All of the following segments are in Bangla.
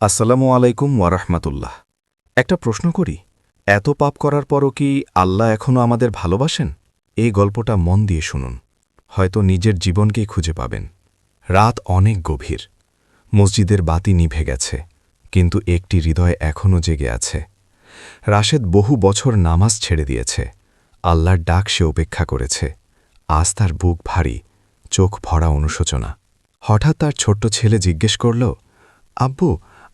আসসালামু আলাইকুম ওয়ারহমাতুল্লাহ। একটা প্রশ্ন করি, এত পাপ করার পরও কি আল্লাহ এখনও আমাদের ভালোবাসেন? এই গল্পটা মন দিয়ে শুনুন, হয়তো নিজের জীবনকেই খুঁজে পাবেন। রাত অনেক গভীর, মসজিদের বাতি নিভে গেছে, কিন্তু একটি হৃদয় এখনও জেগে আছে। রাশেদ বহু বছর নামাজ ছেড়ে দিয়েছে, আল্লাহর ডাক সে উপেক্ষা করেছে, আজ তার বুক ভারী, চোখ ভরা অনুশোচনা। হঠাৎ তার ছোট্ট ছেলে জিজ্ঞেস করল, আব্বু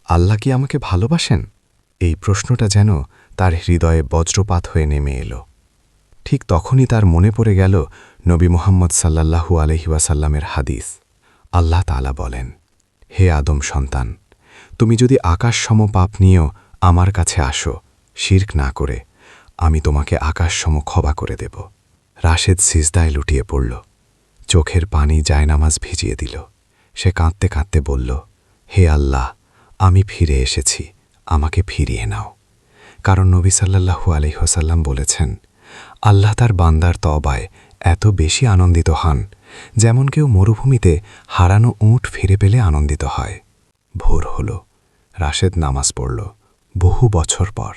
আল্লাহ কি আমাকে ভালোবাসেন? এই প্রশ্নটা যেন তার হৃদয়ে বজ্রপাত হয়ে নেমে এলো। ঠিক তখনই তার মনে পড়ে গেল নবী মোহাম্মদ সাল্লাল্লাহু আলহিওয়াসাল্লামের হাদিস। আল্লাহ তালা বলেন, হে আদম সন্তান, তুমি যদি আকাশসম পাপ নিয়েও আমার কাছে আসো, শির্ক না করে, আমি তোমাকে আকাশ সম ক্ষমা করে দেব। রাশেদ সিজদায় লুটিয়ে পড়ল। চোখের পানি জায়নামাজ ভিজিয়ে দিল। সে কাঁদতে কাঁদতে বলল, হে আল্লাহ আমি ফিরে এসেছি, আমাকে ফিরিয়ে নাও। কারণ নবী সাল্লাল্লাহু আলহিহসাল্লাম বলেছেন, আল্লাহ তার বান্দার তবায় এত বেশি আনন্দিত হন, যেমন কেউ মরুভূমিতে হারানো উঁট ফিরে পেলে আনন্দিত হয়। ভোর হল, রাশেদ নামাজ পড়ল, বহু বছর পর।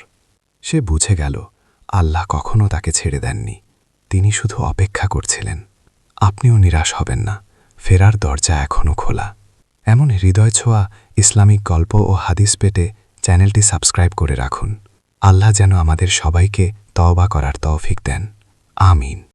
সে বুঝে গেল, আল্লাহ কখনও তাকে ছেড়ে দেননি, তিনি শুধু অপেক্ষা করছিলেন। আপনিও নিরাশ হবেন না, ফেরার দরজা এখনও খোলা। এমন হৃদয় ছোঁয়া ইসলামিক গল্প ও হাদিস পেতে চ্যানেলটি সাবস্ক্রাইব করে রাখুন। আল্লাহ যেন আমাদের সবাইকে তওবা করার তৌফিক দেন। আমিন।